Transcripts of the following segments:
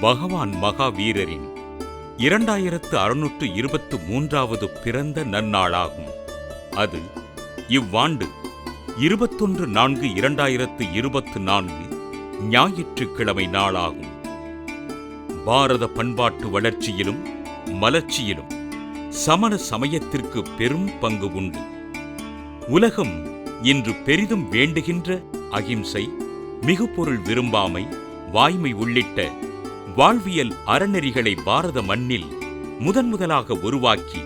பகவான் மகாவீரரின் இரண்டாயிரத்து அறுநூற்று இருபத்து மூன்றாவது பிறந்த நன்னாளாகும். அது இவ்வாண்டு இருபத்தொன்று நான்கு இரண்டாயிரத்து இருபத்து நான்கு ஞாயிற்றுக்கிழமை நாளாகும். பாரத பண்பாட்டு வளர்ச்சியிலும் மலர்ச்சியிலும் சமண சமயத்திற்கு பெரும் பங்கு உண்டு. உலகம் இன்று பெரிதும் வேண்டுகின்ற அகிம்சை மிகுபொருள் விரும்பாமை வாய்மை உள்ளிட்ட வாழ்வியல் அறநெறிகளை பாரத மண்ணில் முதன் முதலாக உருவாக்கி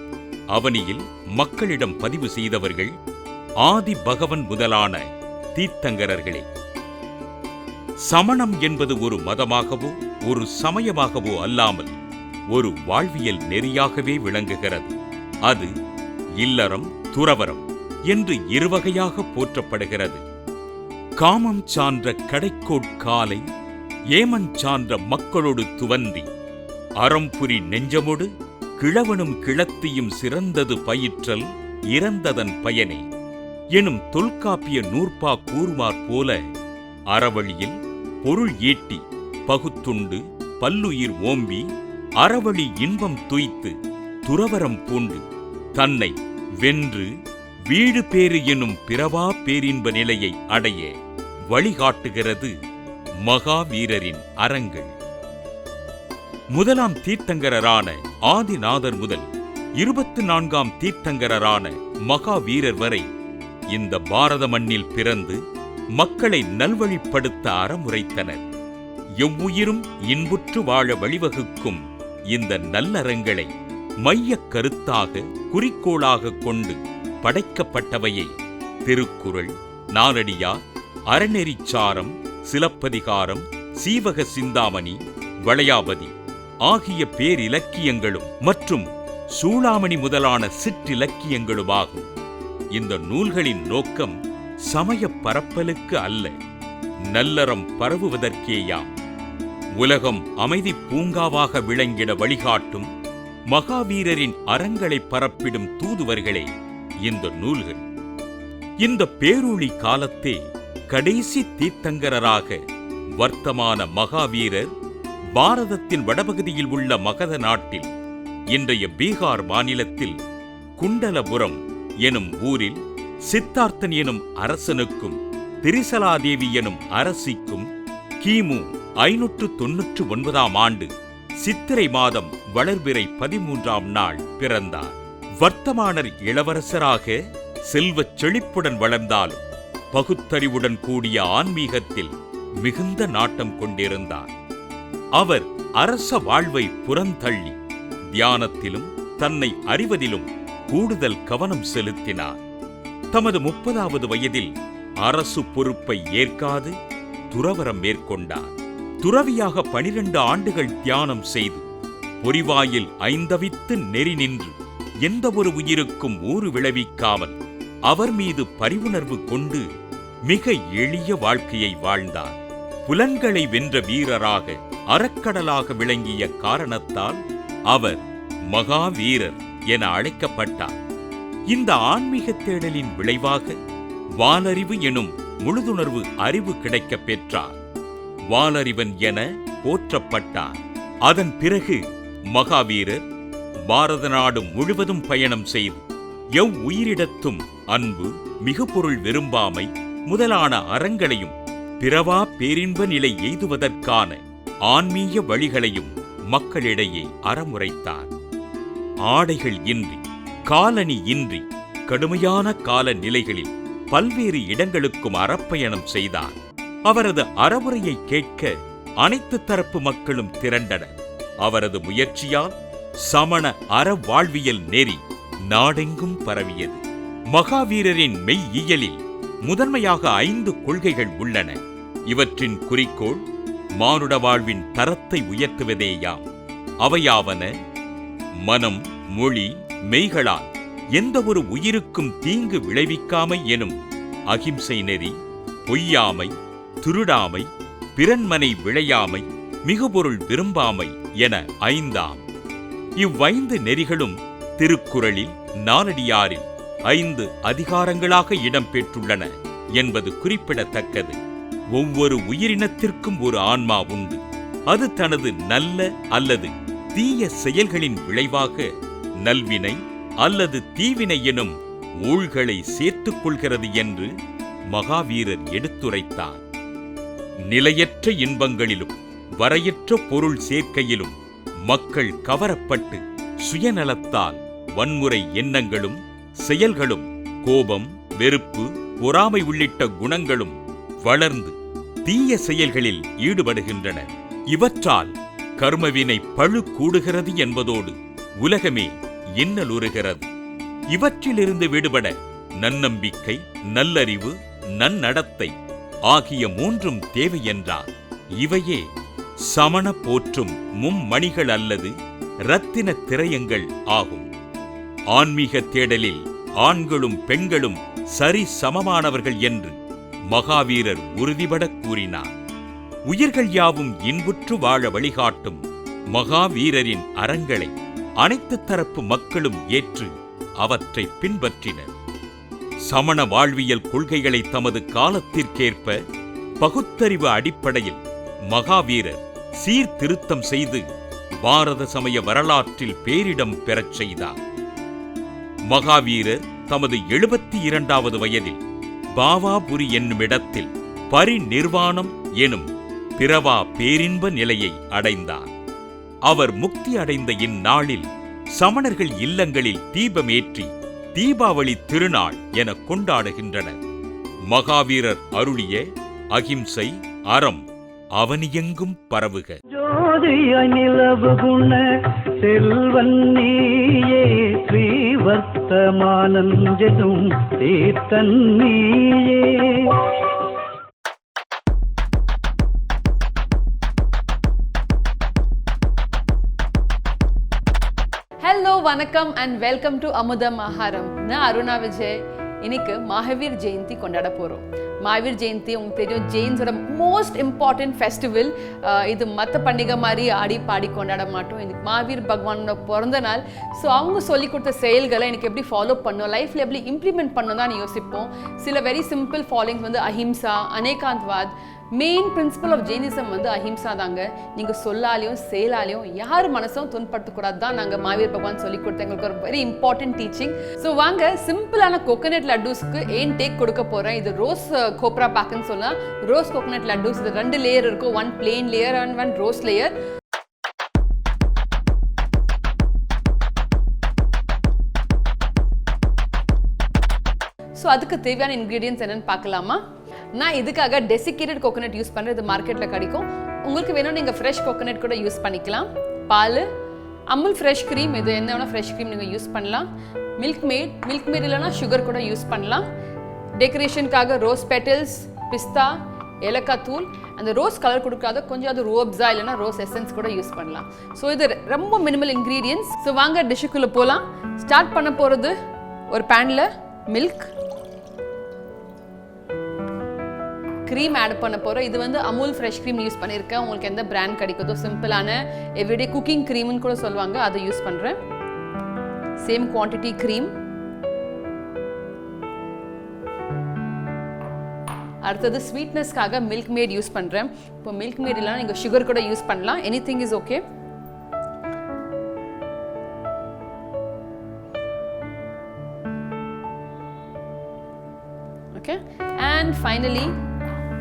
அவனியில் மக்களிடம் பதிவு செய்தவர்கள் ஆதி பகவன் முதலான தீர்த்தங்கரர்களே. சமணம் என்பது ஒரு மதமாகவோ ஒரு சமயமாகவோ அல்லாமல் ஒரு வாழ்வியல் நெறியாகவே விளங்குகிறது. அது இல்லறம் துறவரம் என்று இருவகையாக போற்றப்படுகிறது. காமம் சான்ற கடைக்கோட்காலை ஏமன் சான்ற மக்களோடு துவந்தி. அறம்புரி நெஞ்சமொடு கிழவனும் கிழத்தியும் சிறந்தது பயிற்றல் இறந்ததன் பயனே. எனும் தொல்காப்பிய நூற்பா கூறுவார் போல அறவழியில் பொருள் ஈட்டி பகுத்துண்டு பல்லுயிர் ஓம்பி அறவழி இன்பம் துய்த்து துறவரம் பூண்டு தன்னை வென்று வீடு பேறு எனும் பிறவா பேரின்ப நிலையை அடைய வழிகாட்டுகிறது மகாவீரரின் அரங்கள் முதலாம் தீர்த்தங்கரரான ஆதிநாதர் முதல் இருபத்தி நான்காம் தீர்த்தங்கரரான மகாவீரர் வரை இந்த பாரத மண்ணில் பிறந்து மக்களை நல்வழிப்படுத்த அறமுரைத்தனர் எவ்வுயிரும் இன்புற்று வாழ வழிவகுக்கும் இந்த நல்லறங்களை மையக் கருத்தாக குறிக்கோளாக கொண்டு படைக்கப்பட்டவையை திருக்குறள் நாரடியார் அறநெறிச்சாரம் சிலப்பதிகாரம் சீவக சிந்தாமணி வளையாபதி ஆகிய பேரிலக்கியங்களும் மற்றும் சூளாமணி முதலான சிற்றிலக்கியங்களுமாகும். இந்த நூல்களின் நோக்கம் சமய பரப்பலுக்கு அல்ல நல்லறம் பரவுவதற்கேயாம். உலகம் அமைதி பூங்காவாக விளங்கிட வழிகாட்டும் மகாவீரரின் அறங்களை பரப்பிடும் தூதுவர்களே இந்த நூல்கள். இந்த பேரொளி காலத்தே கடைசி தீர்த்தங்கரராக வர்த்தமான மகாவீரர் பாரதத்தின் வடபகுதியில் உள்ள மகத நாட்டில் இன்றைய பீகார் மாநிலத்தில் குண்டலபுரம் எனும் ஊரில் சித்தார்த்தன் எனும் அரசனுக்கும் திரிசலாதேவி எனும் அரசிக்கும் கிமு ஐநூற்று தொன்னூற்று ஒன்பதாம் ஆண்டு சித்திரை மாதம் வளர்பிறை பதிமூன்றாம் நாள் பிறந்தார். வர்த்தமானர் இளவரசராக செல்வச் செழிப்புடன் வளர்ந்தாலும் பகுத்தறிவுடன் கூடிய ஆன்மீகத்தில் மிகுந்த நாட்டம் கொண்டிருந்தார். அவர் அரச வாழ்வை புறந்தள்ளி தியானத்திலும் தன்னை அறிவதிலும் கூடுதல் கவனம் செலுத்தினார். தமது முப்பதாவது வயதில் அரசு பொறுப்பை ஏற்காது துறவரம் மேற்கொண்டார். துறவியாக பனிரெண்டு ஆண்டுகள் தியானம் செய்து பொறிவாயில் ஐந்தவித்து நெறி நின்று எந்த ஒரு உயிருக்கும் ஊறு விளைவிக்காமல் அவர் மீது பரிவுணர்வு கொண்டு மிக எளிய வாழ்க்கையை வாழ்ந்தார் புலன்களை வென்ற வீரராக அறக்கடலாக விளங்கிய காரணத்தால் அவர் மகாவீரர் என அழைக்கப்பட்டார். இந்த ஆன்மீக தேடலின் விளைவாக வாலறிவு எனும் முழுதுணர்வு அறிவு கிடைக்கப் பெற்றார். வாலறிவன் என போற்றப்பட்டார். அதன் பிறகு மகாவீரர் பாரத நாடு முழுவதும் பயணம் செய்து எவ் உயிரிடத்தும் அன்பு மிகுபொருள் விரும்பாமை முதலான அறங்களையும் பிறவா பேரின்ப நிலை எய்துவதற்கான ஆன்மீக வழிகளையும் மக்களிடையே அறமுறைத்தார். ஆடைகள் இன்றி காலணி இன்றி கடுமையான கால நிலைகளில் பல்வேறு இடங்களுக்கும் அறப்பயணம் செய்தார். அவரது அறவுரையை கேட்க அனைத்து தரப்பு மக்களும் திரண்டனர். அவரது முயற்சியால் சமண அற வாழ்வியல் நெறி நாடெங்கும் பரவியது. மகாவீரரின் மெய் இயலில் முதன்மையாக ஐந்து கொள்கைகள் உள்ளன. இவற்றின் குறிக்கோள் மானுட வாழ்வின் தரத்தை உயர்த்துவதேயாம். அவையாவன மனம் மொழி மெய்களால் எந்த ஒரு உயிருக்கும் தீங்கு விளைவிக்காமை எனும் அகிம்சை நெறி பொய்யாமை திருடாமை பிறன்மனை விளையாமை மிகுபொருள் விரும்பாமை என ஐந்தாம். இவ்வைந்து நெறிகளும் திருக்குறளில் நாலடியாரில் ஐந்து அதிகாரங்களாக இடம்பெற்றுள்ளன என்பது குறிப்பிடத்தக்கது. ஒவ்வொரு உயிரினத்திற்கும் ஒரு ஆன்மா உண்டு. அது தனது நல்ல அல்லது தீய செயல்களின் விளைவாக நல்வினை அல்லது தீவினை எனும் ஊழ்களை சேர்த்துக் கொள்கிறது என்று மகாவீரர் எடுத்துரைத்தார். நிலையற்ற இன்பங்களிலும் வரையற்ற பொருள் சேர்க்கையிலும் மக்கள் கவரப்பட்டு சுயநலத்தால் வன்முறை எண்ணங்களும் செயல்களும் கோபம் வெறுப்பு பொறாமை உள்ளிட்ட குணங்களும் வளர்ந்து தீய செயல்களில் ஈடுபடுகின்றன. இவற்றால் கர்மவினை பழு கூடுகிறது என்பதோடு உலகமே இன்னலுறுகிறது. இவற்றிலிருந்து விடுபட நன்னம்பிக்கை நல்லறிவு நன்னடத்தை ஆகிய மூன்றும் தேவை என்றார் இவையே சமண போற்றும் மும்மணிகள் அல்லது இரத்தின திரயங்கள் ஆகும். ஆன்மீக தேடலில் ஆண்களும் பெண்களும் சரி சமமானவர்கள் என்று மகாவீரர் உறுதிபடக் கூறினார். உயிர்கள் யாவும் இன்புற்று வாழ வழிகாட்டும் மகாவீரரின் அறங்களை அனைத்து தரப்பு மக்களும் ஏற்று அவற்றை பின்பற்றினர். சமண வாழ்வியல் கொள்கைகளை தமது காலத்திற்கேற்ப பகுத்தறிவு அடிப்படையில் மகாவீரர் சீர்திருத்தம் செய்து பாரத சமய வரலாற்றில் பேரிடம் பெறச் செய்தார். மகாவீரர் தமது எழுபத்தி இரண்டாவது வயதில் பாவாபுரி என்னும் இடத்தில் பரிநிர்வாணம் எனும் பிறவா பேரின்ப நிலையை அடைந்தார். அவர் முக்தி அடைந்த இந்நாளில் சமணர்கள் இல்லங்களில் தீபமேற்றி தீபாவளி திருநாள் என கொண்டாடுகின்றனர். மகாவீரர் அருளிய அகிம்சை அறம் அவனியெங்கும் பரவுக. ஜோதிய நிலவு குண செல்வன் நீயே ஸ்ரீவர்த்தமானஞ்சதும் தீர்த்தன் நீயே. ஹலோ வணக்கம் அண்ட் வெல்கம் டு அமுதம் ஆஹாரம் நான் அருணா விஜய். இன்னைக்கு மகாவீர் ஜெயந்தி கொண்டாட போகிறோம் மகாவீர் ஜெயந்தி உங்களுக்கு தெரியும் ஜெயின்ஸோட மோஸ்ட் இம்பார்ட்டன்ட் ஃபெஸ்டிவல் இது மற்ற பண்டிகை மாதிரி ஆடி பாடி கொண்டாட மாட்டோம். இன்னைக்கு மகாவீர் பகவானோட பிறந்த நாள். ஸோ அவங்க சொல்லி கொடுத்த செயல்களை எனக்கு எப்படி ஃபாலோ பண்ணணும் லைஃப்பில் எப்படி இம்ப்ளிமெண்ட் பண்ணணும் தான் யோசிப்போம். சில வெரி சிம்பிள் ஃபாலோயிங்ஸ் வந்து ahimsa anekantavada main principal of Jainism வந்து அஹிம்சா தாங்க. நீங்கள் சொல்லாலையும் செயலாலையும் யார் மனசும் துன்படுத்தக்கூடாது தான் நாங்கள் மாவீர் பகவான் சொல்லி கொடுத்த எங்களுக்கு ஒரு வெரி இம்பார்ட்டன்ட் டீச்சிங் ஸோ வாங்க சிம்பிளான கோகோனட் லட்டூஸ்க்கு ஏன் டேக் கொடுக்க போகிறேன் இது ரோஸ் கோப்ரா பேக்குன்னு சொல்லலாம். ரோஸ் கோகோனட் லட்டூஸ் இது ரெண்டு லேயர் இருக்கும். One plain layer and one rose layer so அதுக்கு தேவையான இன்க்ரீடியன்ஸ் என்னென்னு பார்க்கலாமா? நான் இதுக்காக டெசிகேட்டட் கோகோனட் யூஸ் பண்ணுறது மார்க்கெட்டில் கிடைக்கும். உங்களுக்கு வேணும் நீங்கள் ஃப்ரெஷ் கோகோனட் கூட யூஸ் பண்ணிக்கலாம். பால் அமுல் ஃப்ரெஷ் க்ரீம் இது என்ன வேணால் ஃப்ரெஷ் க்ரீம் நீங்கள் யூஸ் பண்ணலாம். மில்க் மேட் மில்க் மேட் இல்லைனா சுகர் கூட யூஸ் பண்ணலாம். டெக்கரேஷனுக்காக ரோஸ் பெட்டல்ஸ் பிஸ்தா ஏலக்காய் தூள். அந்த ரோஸ் கலர் கொடுக்காத கொஞ்சம் அது ரோப்ஸா இல்லைனா ரோஸ் எசன்ஸ் கூட யூஸ் பண்ணலாம். ஸோ இது ரொம்ப மினிமல் இன்க்ரீடியன்ஸ் ஸோ வாங்க டிஷ்ஷுக்குள்ளே போகலாம் ஸ்டார்ட் பண்ண போகிறது ஒரு பேனில் மில்க் க்ரீம் ஆட் பண்ண போகிறோம் இது வந்து அமுல் ஃப்ரெஷ் க்ரீம் யூஸ் பண்ணியிருக்கேன் உங்களுக்கு எந்த பிராண்ட் கிடைக்குதோ சிம்பிளான எவ்ரிடே குக்கிங் க்ரீம்னு கூட சொல்லுவாங்க. அதை யூஸ் பண்ணுறேன் சேம் குவான்டிட்டி க்ரீம் அடுத்தது ஸ்வீட்னஸ்க்காக மில்க் மேட் யூஸ் பண்ணுறேன் இப்போ மில்க் மேட் இல்லைனா நீங்கள் சுகர் கூட யூஸ் பண்ணலாம். Any thing is okay okay and finally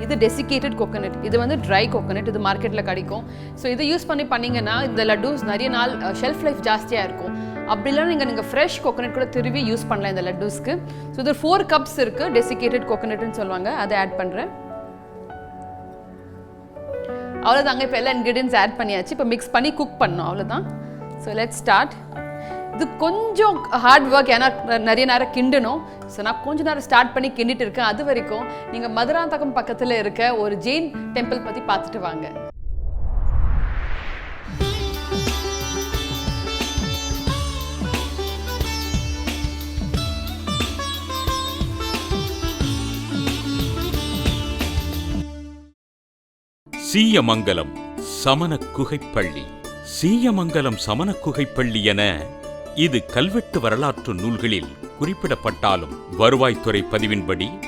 இது டெசிகேட்டட் கோகனட் இது வந்து ட்ரை கோகனட் இது மார்க்கெட்டில் கிடைக்கும். ஸோ இதை யூஸ் பண்ணி பண்ணிங்கன்னா இந்த லட்டூஸ் நிறைய நாள் ஷெல்ஃப் லைஃப் ஜாஸ்தியாக இருக்கும். அப்படி இல்லைனா நீங்கள் நீங்கள் ஃப்ரெஷ் கோகனட் கூட திருவி யூஸ் பண்ணலாம் இந்த லட்டூஸ்க்கு. ஸோ இது ஃபோர் கப்ஸ் இருக்குது டெசிகேட்டட் கோகனட்னு சொல்லுவாங்க. அதை ஆட் பண்ணுறேன் அவ்வளோதாங்க இப்போ எல்லா இன்க்ரீடியன்ஸ் ஆட் பண்ணியாச்சு. இப்போ மிக்ஸ் பண்ணி குக் பண்ணோம் அவ்வளோதான் ஸோ லெட் ஸ்டார்ட் இது கொஞ்சம் ஹார்ட் ஒர்க் ஏன்னா நிறைய நேரம் கிண்டணும். ஸோ நான் கொஞ்ச நேரம் ஸ்டார்ட் பண்ணி கிண்டிட்டு இருக்கேன். அது வரைக்கும் நீங்கள் மதுராந்தகம் பக்கத்தில் இருக்க ஒரு ஜெயின் டெம்பிள் பற்றி பார்த்துட்டு வாங்க. சீயமங்கலம் சமண குகைப்பள்ளி. சீயமங்கலம் சமண குகைப்பள்ளி என இது கல்வெட்டு வரலாற்று நூல்களில் குறிப்பிடப்பட்டாலும் வருவாய்த்துறை பதிவின்படி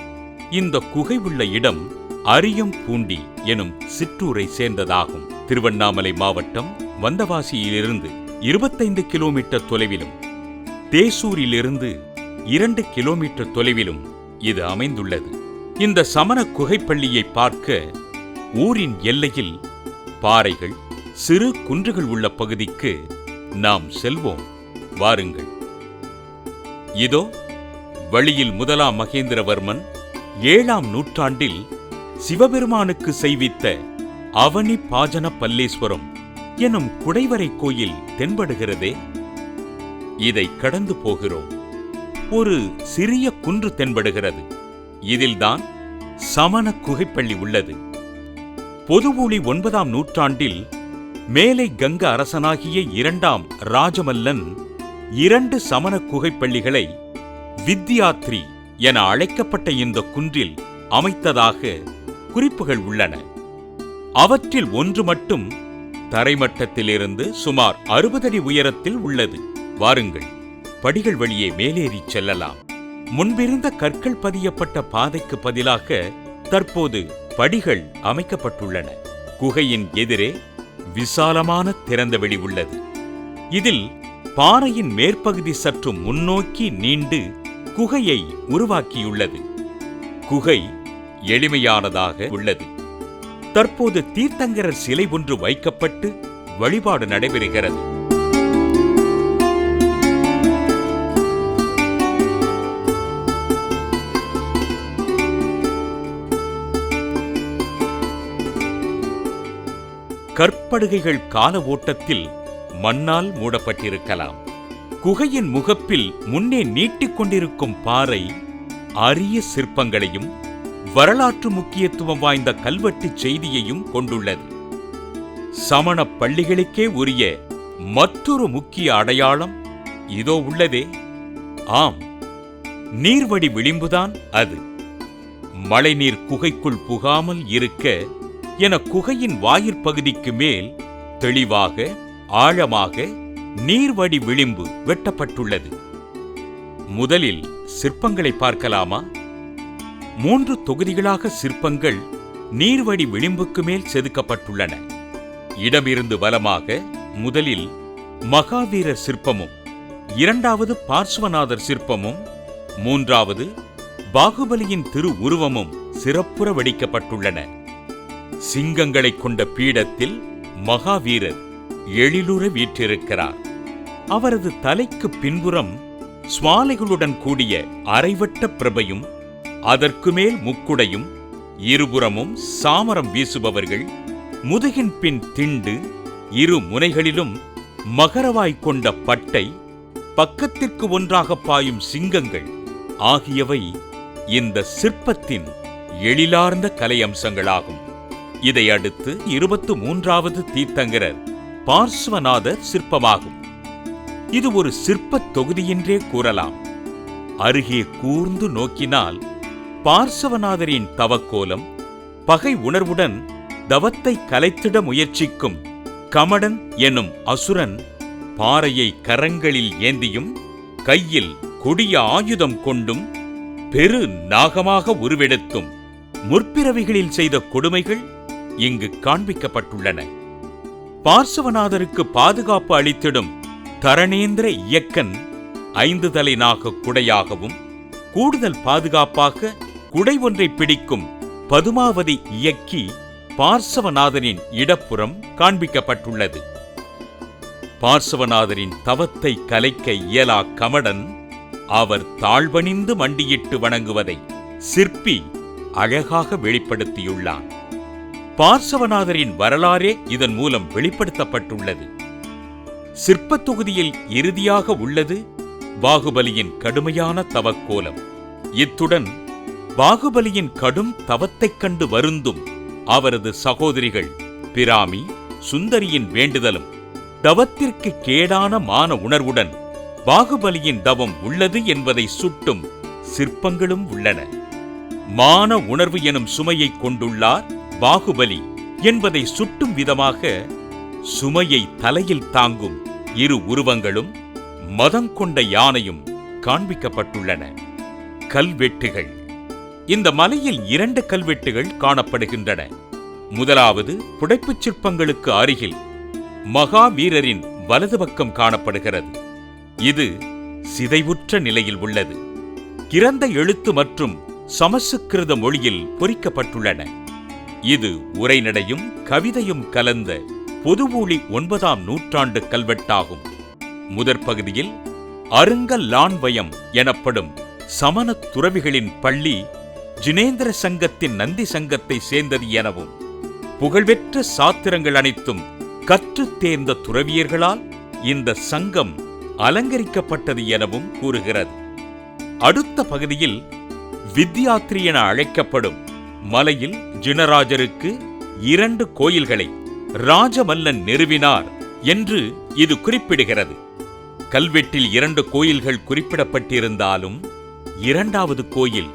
இந்த குகை உள்ள இடம் அரியம் பூண்டி எனும் சிற்றூரை சேர்ந்ததாகும். திருவண்ணாமலை மாவட்டம் வந்தவாசியிலிருந்து இருபத்தைந்து கிலோமீட்டர் தொலைவிலும் தேசூரிலிருந்து இரண்டு கிலோமீட்டர் தொலைவிலும் இது அமைந்துள்ளது. இந்த சமண குகைப்பள்ளியை பார்க்க ஊரின் எல்லையில் பாறைகள் சிறு குன்றுகள் உள்ள பகுதிக்கு நாம் செல்வோம். வாருங்கள். இதோ வழியில் முதலாம் மகேந்திரவர்மன் ஏழாம் நூற்றாண்டில் சிவபெருமானுக்கு செய்வித்த அவனி பாஜன பல்லேஸ்வரம் எனும் குடைவரை கோயில் தென்படுகிறதே. இதை கடந்து போகிறோம். ஒரு சிறிய குன்று தென்படுகிறது. இதில்தான் சமண குகைப்பள்ளி உள்ளது. பொதுவூழி ஒன்பதாம் நூற்றாண்டில் மேலை கங்க அரசனாகிய இரண்டாம் ராஜமல்லன் இரண்டு சமண குகைப்பள்ளிகளை வித்யாத்ரி என அழைக்கப்பட்ட இந்த குன்றில் அமைத்ததாக குறிப்புகள் உள்ளன. அவற்றில் ஒன்று மட்டும் தரைமட்டத்திலிருந்து சுமார் அறுபது அடி உயரத்தில் உள்ளது. வாருங்கள் படிகள் வழியே மேலேறிச் செல்லலாம். முன்பிருந்த கற்கள் பதியப்பட்ட பாதைக்கு பதிலாக தற்போது படிகள் அமைக்கப்பட்டுள்ளன. குகையின் எதிரே விசாலமான திறந்தவெளி உள்ளது. இதில் பாறையின் மேற்பகுதி சற்று முன்னோக்கி நீண்டு குகையை உருவாக்கியுள்ளது. குகை எளிமையானதாக உள்ளது. தற்போது தீர்த்தங்கரர் சிலை ஒன்று வைக்கப்பட்டு வழிபாடு நடைபெறுகிறது. கற்படுகைகள் கால ஓட்டத்தில் மண்ணால் மூடப்பட்டிருக்கலாம். குகையின் முகப்பில் முன்னே நீட்டிக் கொண்டிருக்கும் பாறை அரிய சிற்பங்களையும் வரலாற்று முக்கியத்துவம் வாய்ந்த கல்வெட்டுச் செய்தியையும் கொண்டுள்ளது. சமண பள்ளிகளுக்கே உரிய மற்றொரு முக்கிய அடையாளம் இதோ உள்ளதே. ஆம் நீர்வடி விளிம்புதான் அது. மழைநீர் குகைக்குள் புகாமல் இருக்க என குகையின் வாயிற்பகுதிக்கு மேல் தெளிவாக ஆழமாக நீர்வடி விளிம்பு வெட்டப்பட்டுள்ளது. முதலில் சிற்பங்களை பார்க்கலாமா? மூன்று தொகுதிகளாக சிற்பங்கள் நீர்வடி விளிம்புக்கு மேல் செதுக்கப்பட்டுள்ளன. இடமிருந்து வலமாக முதலில் மகாவீரர் சிற்பமும் இரண்டாவது பார்ஸ்வநாதர் சிற்பமும் மூன்றாவது பாகுபலியின் திரு உருவமும் சிறப்புற வடிக்கப்பட்டுள்ளன. சிங்கங்களைக் கொண்ட பீடத்தில் மகாவீரர் எழிலுற வீற்றிருக்கிறார். அவரது தலைக்கு பின்புறம் சுவாலைகளுடன் கூடிய அரைவட்ட பிரபையும் அதற்கு மேல் முக்குடையும் இருபுறமும் சாமரம் வீசுபவர்கள் முதுகின் பின் திண்டு இரு முனைகளிலும் மகரவாய் கொண்ட பட்டை பக்கத்திற்கு ஒன்றாக பாயும் சிங்கங்கள் ஆகியவை இந்த சிற்பத்தின் எழிலார்ந்த கலை அம்சங்களாகும் இதை அடுத்து இருபத்து மூன்றாவது தீர்த்தங்கரர் பார்ஸ்வநாதர் சிற்பமாகும். இது ஒரு சிற்பத் தொகுதியென்றே கூறலாம். அருகே கூர்ந்து நோக்கினால் பார்சவநாதரின் தவக்கோலம் பகை உணர்வுடன் தவத்தை கலைத்திட முயற்சிக்கும் கமடன் எனும் அசுரன் பாறையை கரங்களில் ஏந்தியும் கையில் கொடிய ஆயுதம் கொண்டும் பெரு நாகமாக உருவெடுத்தும் முற்பிறவிகளில் செய்த கொடுமைகள் இங்கு காண்பிக்கப்பட்டுள்ளன. பார்சவநாதருக்கு பாதுகாப்பு அளித்திடும் தரணேந்திர இயக்கன் ஐந்து தலை நாக குடையாகவும் கூடுதல் பாதுகாப்பாக குடை ஒன்றை பிடிக்கும் பதுமாவதி இயக்கி பார்சவநாதரின் இடப்புறம் காண்பிக்கப்பட்டுள்ளது. பார்சவநாதரின் தவத்தை கலைக்க இயலா கமடன் அவர் தாழ்வணிந்து மண்டியிட்டு வணங்குவதை சிற்பி அழகாக வெளிப்படுத்தியுள்ளான். பார்சவநாதரின் வரலாறே இதன் மூலம் வெளிப்படுத்தப்பட்டுள்ளது. சிற்பத் தொகுதியில் இறுதியாக உள்ளது பாகுபலியின் கடுமையான தவக்கோலம். இத்துடன் பாகுபலியின் கடும் தவத்தைக் கண்டு வருந்தும் அவரது சகோதரிகள் பிராமி சுந்தரியின் வேண்டுதலும் தவத்திற்கு கேடான மான உணர்வுடன் பாகுபலியின் தவம் உள்ளது என்பதை சுட்டும் சிற்பங்களும் உள்ளன. மான உணர்வு எனும் சுமையை கொண்டுள்ளார் பாகுபலி என்பதை சுட்டும் விதமாக சுமையை தலையில் தாங்கும் இரு உருவங்களும் மதங்கொண்ட யானையும் காண்பிக்கப்பட்டுள்ளன. கல்வெட்டுகள். இந்த மலையில் இரண்டு கல்வெட்டுகள் காணப்படுகின்றன. முதலாவது புடைப்புச் சிற்பங்களுக்கு அருகில் மகாவீரரின் வலது பக்கம் காணப்படுகிறது. இது சிதைவுற்ற நிலையில் உள்ளது. கிரந்த எழுத்து மற்றும் சமசுக்கிருத மொழியில் பொறிக்கப்பட்டுள்ளன. இது உரைநடையும் கவிதையும் கலந்த பொதுவூழி ஒன்பதாம் நூற்றாண்டு கல்வெட்டாகும். முதற் பகுதியில் அருங்கல்லான்வயம் எனப்படும் சமணத் துறவிகளின் பள்ளி ஜினேந்திர சங்கத்தின் நந்தி சங்கத்தை சேர்ந்தது எனவும் புகழ்பெற்ற சாத்திரங்கள் அனைத்தும் கற்றுத் தேர்ந்த துறவியர்களால் இந்த சங்கம் அலங்கரிக்கப்பட்டது எனவும் கூறுகிறது. அடுத்த பகுதியில் வித்யாத்ரி என அழைக்கப்படும் மலையில் ஜினராஜருக்கு இரண்டு கோயில்களை ராஜமல்லன் நிறுவினார் என்று இது குறிப்பிடுகிறது. கல்வெட்டில் இரண்டு கோயில்கள் குறிப்பிடப்பட்டிருந்தாலும் இரண்டாவது கோயில்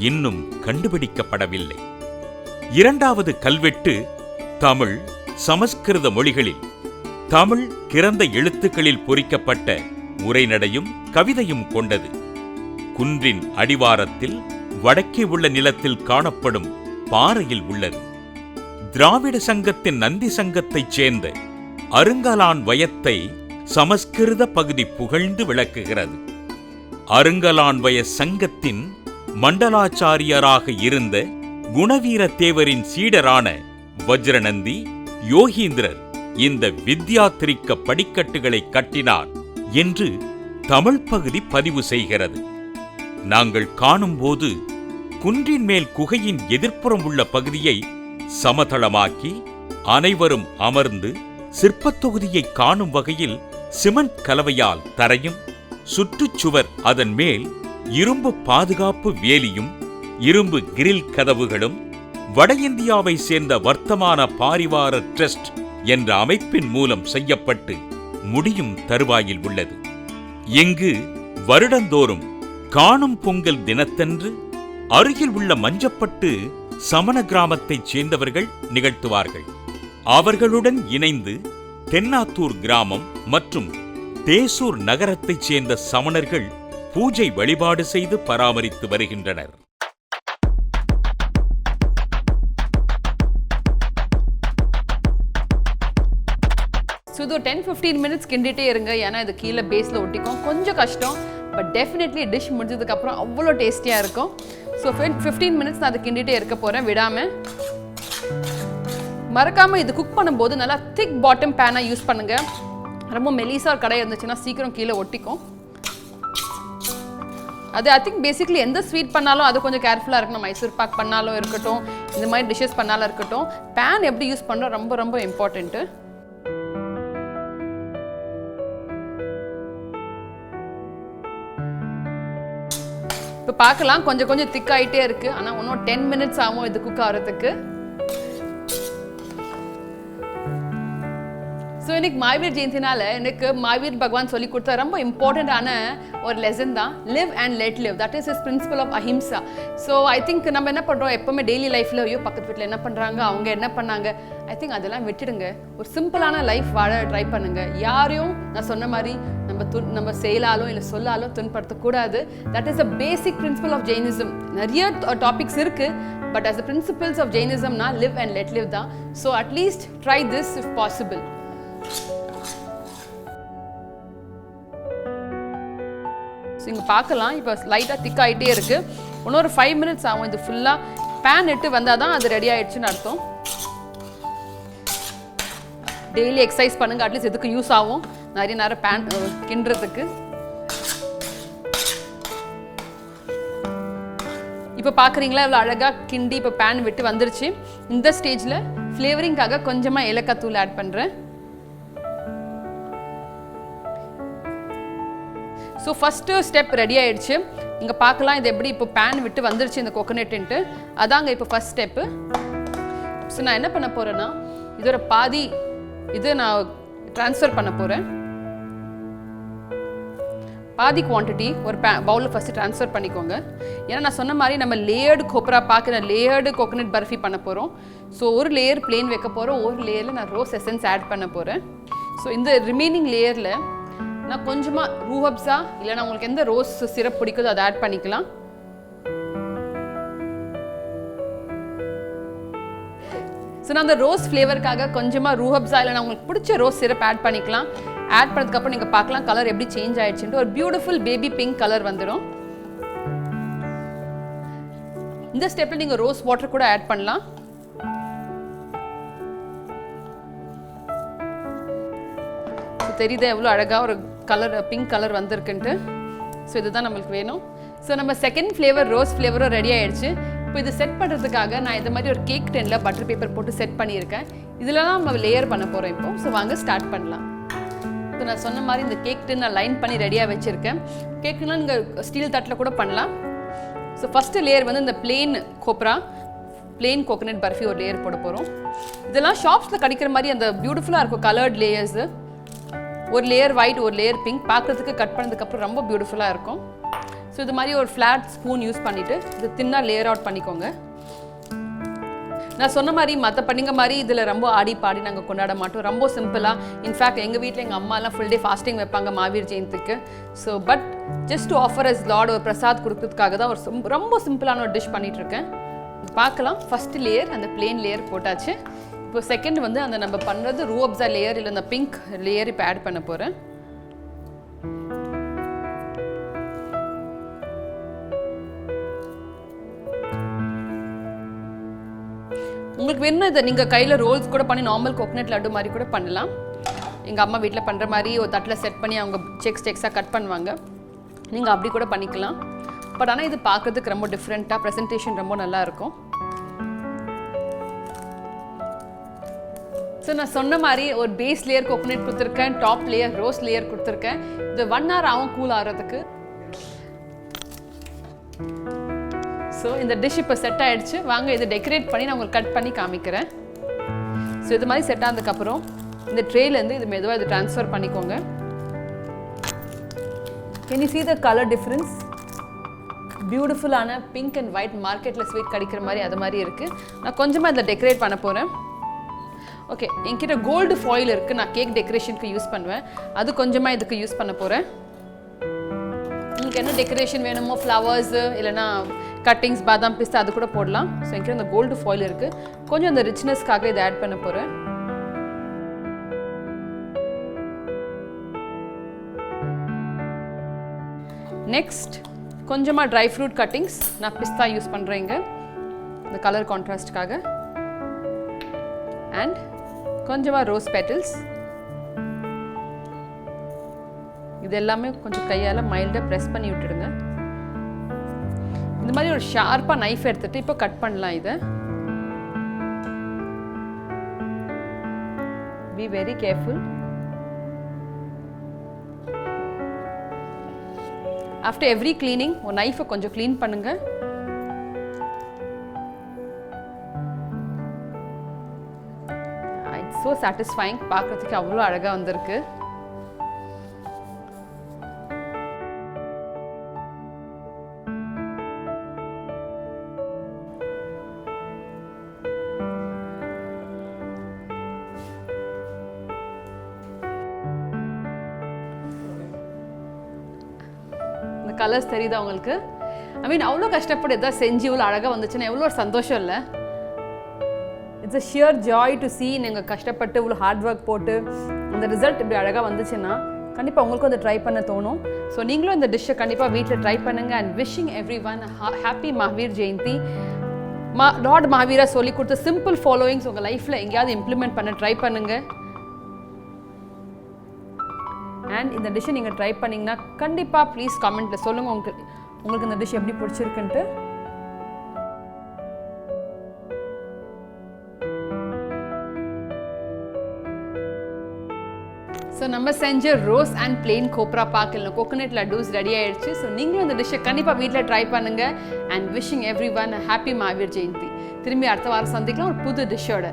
இன்னும் கண்டுபிடிக்கப்படவில்லை. இரண்டாவது கல்வெட்டு தமிழ் சமஸ்கிருத மொழிகளில் தமிழ் கிறந்த எழுத்துக்களில் பொறிக்கப்பட்ட உரைநடையும் கவிதையும் கொண்டது. குன்றின் அடிவாரத்தில் வடக்கே உள்ள நிலத்தில் காணப்படும் பாறையில் உள்ளது. திராவிட சங்கத்தின் நந்தி சங்கத்தைச் சேர்ந்த அருங்கலான் வயத்தை சமஸ்கிருத பகுதி புகழ்ந்து விளக்குகிறது. அருங்கலான்வய சங்கத்தின் மண்டலாச்சாரியராக இருந்த குணவீர தேவரின் சீடரான வஜ்ரநந்தி யோகீந்திரர் இந்த வித்யாத்திரிக்க படிக்கட்டுகளை கட்டினார் என்று தமிழ் பகுதி பதிவு செய்கிறது. நாங்கள் காணும்போது குன்றின் மேல் குகையின் எதிர்ப்புறம் உள்ள பகுதியை சமதளமாக்கி அனைவரும் அமர்ந்து சிற்பத் தொகுதியை காணும் வகையில் சிமெண்ட் கலவையால் தரையும் சுற்றுச்சுவர் அதன் மேல் இரும்பு பாதுகாப்பு வேலியும் இரும்பு கிரில் கதவுகளும் வட இந்தியாவை சேர்ந்த வர்த்தமான பாரிவார ட்ரஸ்ட் என்ற அமைப்பின் மூலம் செய்யப்பட்டு முடியும் தருவாயில் உள்ளது. இங்கு வருடந்தோறும் காணும் பொங்கல் தினத்தன்று அருகில் உள்ள மஞ்சப்பட்டு சமண கிராமத்தைச் சேர்ந்தவர்கள் நிகழ்த்துவார்கள். அவர்களுடன் இணைந்து தென்னாத்தூர் கிராமம் மற்றும் தேசூர் நகரத்தைச் சேர்ந்த சமணர்கள் பூஜை வழிபாடு செய்து பராமரித்து வருகின்றனர். ஸோ டென் ஃபிஃப்டீன் மினிட்ஸ் கிண்டிட்டே இருங்க. ஏன்னா இது கீழே பேஸில் ஒட்டிக்கும். கொஞ்சம் கஷ்டம். பட் டெஃபினெட்லி டிஷ் முடிஞ்சதுக்கப்புறம் அவ்வளோ டேஸ்டியாக இருக்கும். ஸோ ஃபிஃப்டீன் மினிட்ஸ் நான் அதை கிண்டிகிட்டே இருக்க போகிறேன் விடாமல் மறக்காமல் இது குக் பண்ணும்போது நல்லா திக் பாட்டம் பேனாக யூஸ் பண்ணுங்கள் ரொம்ப மெலிசாக ஒரு கடை இருந்துச்சுன்னா சீக்கிரம் கீழே ஒட்டிக்கும். அது ஐ திங்க் பேசிக்லி எந்த ஸ்வீட் பண்ணாலும் அது கொஞ்சம் கேர்ஃபுல்லாக இருக்கணும். மைசூர் பாக் பண்ணாலும் இருக்கட்டும் இந்த மாதிரி டிஷ்ஷஸ் பண்ணாலும் இருக்கட்டும். பேன் எப்படி யூஸ் பண்ணுறோம் ரொம்ப ரொம்ப இம்பார்ட்டண்ட்டு இப்போ பார்க்கலாம். கொஞ்சம் கொஞ்சம் திக் ஆகிட்டே இருக்கு. ஆனால் இன்னும் டென் மினிட்ஸ் ஆகும் இது குக் ஆகிறதுக்கு ஸோ எனக்கு மாவீர் ஜெயந்தினால எனக்கு மாவீர் பகவான் சொல்லி கொடுத்த ரொம்ப இம்பார்ட்டண்ட்டான ஒரு லெசன் தான். Live and let live that is is principal of ahimsa so I think நம்ம என்ன பண்ணுறோம் எப்போவுமே டெய்லி லைஃப்பில் ஐயோ பக்கத்து வீட்டில் என்ன பண்ணுறாங்க அவங்க என்ன பண்ணாங்க? ஐ திங்க் அதெல்லாம் விட்டுடுங்க. ஒரு சிம்பிளான லைஃப் வாழ ட்ரை பண்ணுங்க. யாரையும் நான் சொன்ன மாதிரி நம்ம துன் நம்ம செயலாலும் இல்லை சொல்லாலும் துன்படுத்தக்கூடாது. That is a basic principal of Jainism நிறைய டாபிக்ஸ் இருக்குது but as a principles of ஜெயினிசம்னா live and let live தான். So at least try this if possible so இங்கே பார்க்கலாம். இப்போ லைட்டாக திக் ஆகிட்டே இருக்குது இன்னொரு ஃபைவ் மினிட்ஸ் ஆகும். இது ஃபுல்லாக பேன் இட்டு வந்தால் தான் அது ரெடி ஆகிடுச்சுன்னு அர்த்தம். டெய்லி எக்ஸசைஸ் பண்ணுங்க. அட்லீஸ்ட் எதுக்கு யூஸ் ஆகும்? நிறைய நேரம் பேன் கிண்டுறதுக்கு. இப்போ பார்க்குறீங்களா? இவ்வளோ அழகாக கிண்டி இப்போ பேன் விட்டு வந்துருச்சு. இந்த ஸ்டேஜில் ஃப்ளேவரிங்காக கொஞ்சமாக ஏலக்காய் தூள் ஆட் பண்ணுறேன் ஸோ ஃபஸ்ட்டு ஸ்டெப் ரெடி ஆயிடுச்சு. இங்கே பார்க்கலாம் இது எப்படி இப்போ பேன் விட்டு வந்துருச்சு இந்த கொக்கனட்டுன்ட்டு அதாங்க இப்போ ஃபஸ்ட் ஸ்டெப்பு ஸோ நான் என்ன பண்ண போகிறேன்னா இதோட பாதி இது நான் ட்ரான்ஸ்ஃபர் பண்ண போகிறேன் பாதி குவான்டிட்டி ஒரு பே பவுலில் ஃபஸ்ட்டு ட்ரான்ஸ்ஃபர் பண்ணிக்கோங்க. ஏன்னா நான் சொன்ன மாதிரி நம்ம லேயர்டு கொப்பரா பார்க்குற லேயர்டு கோகோனட் பர்ஃபி பண்ண போகிறோம் ஸோ ஒரு லேயர் பிளேன் வைக்க போகிறோம் ஒரு லேயரில் நான் ரோஸ் எசன்ஸ் ஆட் பண்ண போகிறேன் ஸோ இந்த ரிமைனிங் லேயரில் நான் கொஞ்சமாக ரூஹப்ஸா? இல்லைனா உங்களுக்கு எந்த ரோஸ் சிரப் பிடிக்குதோ அதை ஆட் பண்ணிக்கலாம். ஸோ நான் அந்த ரோஸ் ஃப்ளேவருக்காக கொஞ்சமாக ரூஹப்ஸா இல்லை உங்களுக்கு பிடிச்ச ரோஸ் சிரப் ஆட் பண்ணிக்கலாம். ஆட் பண்ணதுக்கப்புறம் நீங்கள் பார்க்கலாம் கலர் எப்படி சேஞ்ச் ஆயிடுச்சுன்ட்டு. ஒரு பியூட்டிஃபுல் பேபி பிங்க் கலர் வந்துடும் இந்த ஸ்டெப்பில் நீங்கள் ரோஸ் வாட்டர் கூட ஆட் பண்ணலாம். தெரியுது எவ்வளோ அழகாக ஒரு கலர் பிங்க் கலர் வந்திருக்குன்ட்டு. ஸோ இதுதான் நம்மளுக்கு வேணும். ஸோ நம்ம செகண்ட் ஃப்ளேவர் ரோஸ் ஃப்ளேவரும் ரெடி ஆகிடுச்சு இப்போ இது செட் பண்ணுறதுக்காக நான் இந்த மாதிரி ஒரு கேக் டெனில் பட்டர் பேப்பர் போட்டு செட் பண்ணியிருக்கேன். இதில் தான் நம்ம லேயர் பண்ண போகிறோம் இப்போ. ஸோ வாங்க ஸ்டார்ட் பண்ணலாம். ஸோ நான் சொன்ன மாதிரி இந்த கேக் டென் நான் லைன் பண்ணி ரெடியாக வச்சுருக்கேன். கேக்குலாம் நீங்கள் ஸ்டீல் தட்டில் கூட பண்ணலாம். ஸோ ஃபஸ்ட்டு லேயர் வந்து இந்த plain copra plain coconut burfi ஒரு லேயர் போட போகிறோம் இதெல்லாம் ஷாப்ஸில் கிடைக்கிற மாதிரி அந்த பியூட்டிஃபுல்லாக இருக்கும் கலர்ட் லேயர்ஸு ஒரு லேயர் ஒயிட் ஒரு லேயர் பிங்க் பார்க்குறதுக்கு கட் பண்ணதுக்கப்புறம் ரொம்ப பியூட்டிஃபுல்லாக இருக்கும். ஸோ இது மாதிரி ஒரு ஃப்ளாட் ஸ்பூன் யூஸ் பண்ணிவிட்டு இது தின்னாக லேயர் அவுட் பண்ணிக்கோங்க. நான் சொன்ன மாதிரி மற்ற பண்ணிங்க மாதிரி இதில் ரொம்ப ஆடி பாடி நாங்கள் கொண்டாட மாட்டோம். ரொம்ப சிம்பிளாக இன்ஃபேக்ட் எங்கள் வீட்டில் எங்கள் அம்மாலாம் ஃபுல் டே ஃபாஸ்டிங் வைப்பாங்க Mahavir ஜெயந்திக்கு. So but just to offer as lord ஒரு பிரசாத் கொடுக்கறதுக்காக தான் ஒரு ரொம்ப சிம்பிளான ஒரு டிஷ் பண்ணிகிட்ருக்கேன் பார்க்கலாம். ஃபர்ஸ்ட் லேயர் அந்த பிளேன் லேயர் போட்டாச்சு. இப்போ செகண்ட் வந்து அந்த நம்ம பண்ணுறது ரூஅப்ஸா லேயர் இல்லை அந்த பிங்க் லேயர் இப்போ ஆட் பண்ண போகிறேன் உங்களுக்கு வேணும்னா இதை நீங்கள் கையில் ரோல்ஸ் கூட பண்ணி நார்மல் கோகனட் லட்டு மாதிரி கூட பண்ணலாம். எங்கள் அம்மா வீட்டில் பண்ணுற மாதிரி ஒரு தட்டில் செட் பண்ணி அவங்க செக்ஸ் செக்ஸாக கட் பண்ணுவாங்க. நீங்கள் அப்படி கூட பண்ணிக்கலாம். பட் ஆனால் இது பார்க்கறதுக்கு ரொம்ப டிஃப்ரெண்ட்டாக ப்ரெசன்டேஷன் ரொம்ப நல்லாயிருக்கும் ஸோ நான் சொன்ன மாதிரி ஒரு பேஸ் லேயர் கோகோனட் கொடுத்துருக்கேன் டாப் லேயர் ரோஸ் லேயர் கொடுத்துருக்கேன். இது ஒன் ஹவர் ஆகும் கூல் ஆகிறதுக்கு. ஸோ இந்த டிஷ் இப்போ செட் ஆகிடுச்சு வாங்க இதை டெக்கரேட் பண்ணி நான் உங்களுக்கு கட் பண்ணி காமிக்கிறேன். ஸோ இது மாதிரி செட் ஆனதுக்கப்புறம் இந்த ட்ரேலேருந்து இது மெதுவாக இது ட்ரான்ஸ்ஃபர் பண்ணிக்கோங்க. Can you see the colour difference பியூட்டிஃபுல்லான பிங்க் அண்ட் ஒயிட் மார்க்கெட்டில் ஸ்வீட் கிடைக்கிற மாதிரி அது மாதிரி இருக்குது நான் கொஞ்சமாக இதில் டெக்கரேட் பண்ண போகிறேன் ஓகே என்கிட்ட கோல்டு ஃபாயில் இருக்குது நான் கேக் டெக்கரேஷனுக்கு யூஸ் பண்ணுவேன். அது கொஞ்சமாக இதுக்கு யூஸ் பண்ண போகிறேன் உங்களுக்கு என்ன டெக்கரேஷன் வேணுமோ ஃப்ளவர்ஸு இல்லைனா கட்டிங்ஸ் பாதாம் பிஸ்தா அது கூட போடலாம். ஸோ என்கிட்ட இந்த கோல்டு ஃபாயில் இருக்குது கொஞ்சம் அந்த ரிச்னஸ்க்காக இதை ஆட் பண்ண போகிறேன் நெக்ஸ்ட் கொஞ்சமாக ட்ரை ஃப்ரூட் கட்டிங்ஸ் நான் பிஸ்தா யூஸ் பண்ணுறேங்க இந்த கலர் கான்ட்ராஸ்ட்காக அண்ட் கொஞ்சமாக ரோஸ் பேட்டில்ஸ் இது எல்லாமே கொஞ்சம் கையால் மைல்டாக ப்ரெஸ் பண்ணி விட்டுடுங்க. இந்த மாதிரி ஒரு ஷார்ப்பாக நைஃப் எடுத்துகிட்டு இப்போ கட் பண்ணலாம் இதை. Be very careful after every cleaning ஒரு நைஃபை கொஞ்சம் க்ளீன் பண்ணுங்கள் ஸோ சாட்டிஸ்ஃபைங் பார்க்குறதுக்கு அவ்வளோ அழகாக வந்திருக்கு. இந்த கலர்ஸ் தெரியுதா உங்களுக்கு? ஐ மீன் அவ்வளோ கஷ்டப்பட்டு எதாவது செஞ்சு இவ்வளோ அழகாக வந்துச்சுன்னா எவ்வளோ ஒரு சந்தோஷம் இல்லை? It's a sheer joy to see நீங்கள் கஷ்டப்பட்டு இவ்வளோ ஹார்ட் ஒர்க் போட்டு இந்த ரிசல்ட் இப்படி அழகாக வந்துச்சுன்னா கண்டிப்பாக உங்களுக்கும் அதை ட்ரை பண்ண தோணும். ஸோ நீங்களும் இந்த டிஷ்ஷை கண்டிப்பாக வீட்டில் ட்ரை பண்ணுங்கள் and wishing every one happy Mahavir Jayanti மா லார்ட் மஹாவீரா சொல்லி கொடுத்த சிம்பிள் ஃபாலோயிங்ஸ் உங்கள் லைஃப்பில் எங்கேயாவது இம்ப்ளிமெண்ட் பண்ண ட்ரை பண்ணுங்கள் அண்ட் இந்த டிஷ்ஷை நீங்கள் ட்ரை பண்ணிங்கன்னா கண்டிப்பாக ப்ளீஸ் கமெண்ட்டில் சொல்லுங்கள் உங்களுக்கு உங்களுக்கு இந்த டிஷ் எப்படி பிடிச்சிருக்குன்ட்டு. ஸோ நம்ம செஞ்ச rose and plain copra pak இல்லை கோகனட் லட்டூஸ் ரெடி ஆயிடுச்சு. ஸோ நீங்களும் இந்த டிஷ்ஷை கண்டிப்பாக வீட்டில் ட்ரை பண்ணுங்கள் and wishing every one happy Mahavir Jayanti திரும்பி அடுத்த வாரம் சந்திக்கலாம் ஒரு புது டிஷ்ஷோட